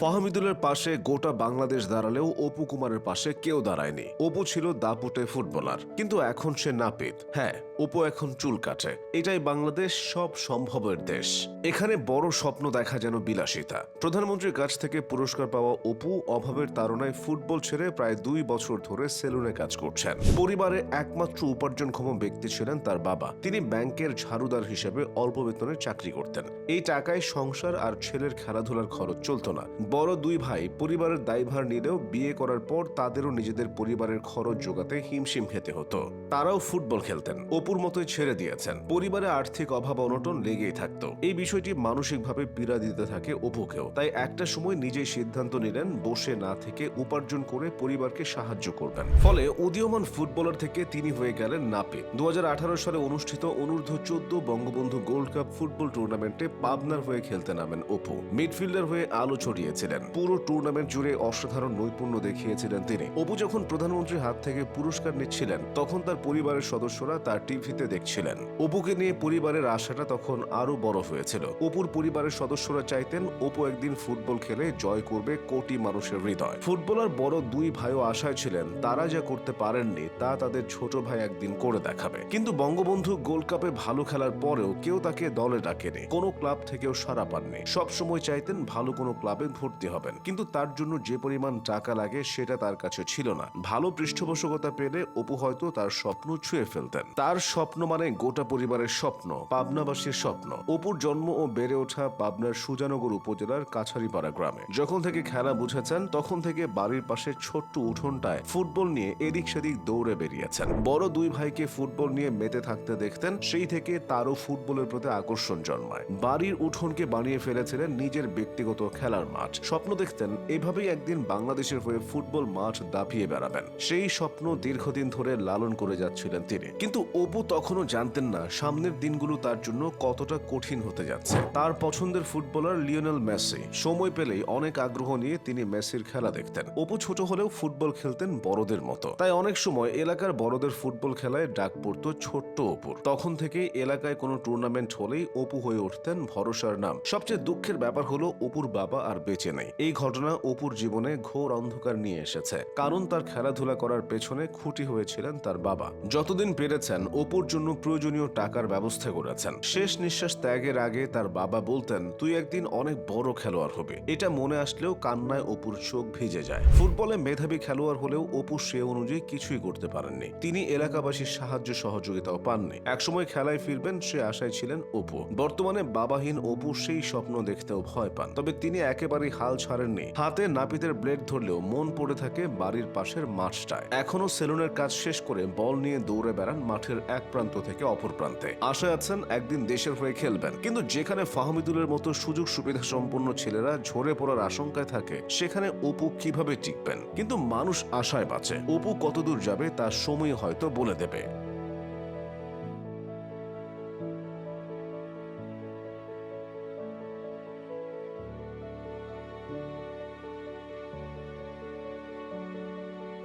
ফাহমিদুলের পাশে গোটা বাংলাদেশ দাঁড়ালেও অপু কুমারের পাশে কেউ দাঁড়ায়নি। অপু ছিল দাপুটে ফুটবলার, কিন্তু এখন সে নাপিত। হ্যাঁ অপু এখন চুল কাটে। এটাই বাংলাদেশ সব সম্ভবের দেশ। এখানে বড় স্বপ্ন দেখা যেন বিলাসিতা। প্রধানমন্ত্রীর কাছ থেকে পুরস্কার পাওয়া অপু অভাবের তাড়নায় ফুটবল ছেড়ে প্রায় দুই বছর ধরে সেলুনে কাজ করছেন। পরিবারে একমাত্র উপার্জনক্ষম ব্যক্তি ছিলেন তার বাবা। তিনি ব্যাংকের ঝাড়ুদার হিসেবে অল্প বেতনে চাকরি করতেন। এই টাকায় সংসার আর ছেলের খেলাধুলার খরচ চলতো না। বড় দুই ভাই পরিবারের দায়ভার নিলেও বিয়ে করার পর তাদেরও নিজেদের পরিবারের খরচ জোগাতে হিমশিম খেতে হতো। তারাও ফুটবল খেলতেন। অপুর মতোই ছেড়ে দিয়েছেন। পরিবারে আর্থিক অভাব অনটন লেগেই থাকতো। এই বিষয়টি মানসিকভাবে পীড়া দিতে থাকে অপুকেও। তাই একটা সময় নিজেই সিদ্ধান্ত নিলেন, বসে না থেকে উপার্জন করে পরিবারকে সাহায্য করবেন। ফলে উদীয়মান ফুটবলার থেকে তিনি হয়ে গেলেন নাপিত। দু সালে অনুষ্ঠিত অনূর্ধ্ব চোদ্দ বঙ্গবন্ধু গোল্ড কাপ ফুটবল টুর্নামেন্টে পাবনার হয়ে খেলতে নামেন অপু। মিডফিল্ডার হয়ে আলো ছড়িয়েছিলেন পুরো টুর্নামেন্ট জুড়ে অসাধারণ নৈপুণ্য দেখিয়েছিলেন তিনি। অপু যখন প্রধানমন্ত্রীর হাত থেকে পুরস্কার নিচ্ছিলেন, তখন তার পরিবারের সদস্যরা তার টিভিতে দেখছিলেন। অপুকে নিয়ে পরিবারের আশাটা তখন আরও বড় হয়েছিল। অপুর পরিবারের সদস্যরা চাইতেন অপু একদিন ফুটবল খেলে জয় করবে কোটি মানুষের হৃদয়। ফুটবলার বড় দুই ভাইও আশায় ছিলেন, তারা যা করতে পারেননি, তা তাদের ছোট ভাই একদিন করে দেখাবে। কিন্তু বঙ্গবন্ধু গোল্ড কাপে ভালো খেলার পরেও কেউ তাকে দলে ডাকেনি। কোনো ক্লাব থেকেও সারা পাননি। সবসময় চাইতেন ভালো কোনো ক্লাবে ভর্তি হবেন। কিন্তু তার জন্য যে পরিমাণ টাকা লাগে সেটা তার কাছে ছিল না। ভালো পৃষ্ঠপোষকতা পেলে অপু হয়তো তার স্বপ্ন ছুঁয়ে ফেলতেন। তার স্বপ্ন মানে গোটা পরিবারের স্বপ্ন, পাবনাবাসীর স্বপ্ন। অপুর জন্ম ও বেড়ে ওঠা পাবনার সুজানগর উপজেলার কাছারিপাড়া গ্রামে। যখন থেকে খেলা বুঝেছেন, তখন থেকে বাড়ির পাশে ছোট্ট উঠোনটায় ফুটবল নিয়ে এদিক সেদিক দৌড়ে বেরিয়েছেন। বড় দুই ভাইকে ফুটবল নিয়ে মেতে থাকতে দেখতেন, সেই থেকে তারও ফুটবলের প্রতি আকর্ষণ জন্মায়। বাড়ির উঠোনকে বানিয়ে ফেলেছিলেন নিজের ব্যক্তিগত খেলার মাঠ। স্বপ্ন দেখতেন, এভাবেই একদিন বাংলাদেশের হয়ে ফুটবল মাঠ দাপিয়ে বেড়াবেন। সেই স্বপ্ন দীর্ঘদিন ধরে লালন করে যাচ্ছিলেন তিনি। কিন্তু অপু তখনও জানতেন না সামনের দিনগুলো তার জন্য কতটা কঠিন হতে যাচ্ছে। তার পছন্দের ফুটবলার লিওনেল মেসি। সময় পেলেই অনেক আগ্রহ নিয়ে তিনি মেসির খেলা দেখতেন। অপু ছোট হলেও ফুটবল খেলতেন বড়দের মতো। তাই অনেক সময় এলাকার বড়দের ফুটবল খেলায় ডাক পড়তো ছোট্ট অপুর। তখন থেকেই এলাকায় কোনো টুর্নামেন্ট হলেই অপু হয়ে উঠতেন ভরসার নাম। সবচেয়ে দুঃখের ব্যাপার হলো অপুর বাবা আর বেঁচে নেই। এই ঘটনা অপুর জীবনে ঘোর অন্ধকার নিয়ে এসেছে। কারণ তার খেলাধুলা করার পেছনে খুঁটি হয়েছিলেন তার বাবা। যতদিন পেরেছেন, অপুর জন্য প্রয়োজনীয় টাকার ব্যবস্থা করেছেন। শেষ নিঃশ্বাস ত্যাগের আগে তার বাবা বলতেন, তুই একদিন অনেক বড় খেলোয়াড় হবে। এটা মনে আসলেও কান্নায় অপুর চোখ ভিজে যায়। ফুটবলে মেধাবী খেলোয়াড় হলেও অপু সে অনুযায়ী কিছুই করতে পারেননি। তিনি এলাকাবাসীর সাহায্য সহযোগিতাও পাননি। একসময় খেলায় ফিরবেন সে আশায় ছিলেন অপু। বর্তমানে বাবাহীন অপু সেই স্বপ্ন দেখতেও ভয় পান। তবে তিনি একেবারেই হাল ছাড়েননি। হাতে নাপিতের ব্লেড ধরলেও মন পড়ে থাকে বাড়ির পাশের মাঠটায়। এখনও সেলুনের কাজ শেষ করে বল নিয়ে দৌড়ে বেড়ান মাঠের এক প্রান্ত থেকে অপর প্রান্তে। আশায় আছেন একদিন দেশের হয়ে খেলবেন। কিন্তু যেখানে ফাহমিদুলের মতো সুযোগ সুবিধা সম্পন্ন ছেলেরা ঝরে পড়ার আশঙ্কায় থাকে, সেখানে অপু কীভাবে টিকবেন? কিন্তু মানুষ আশায় বাঁচে। অপু কতদূর যাবে তার সময় হয়তো বলে দেবে।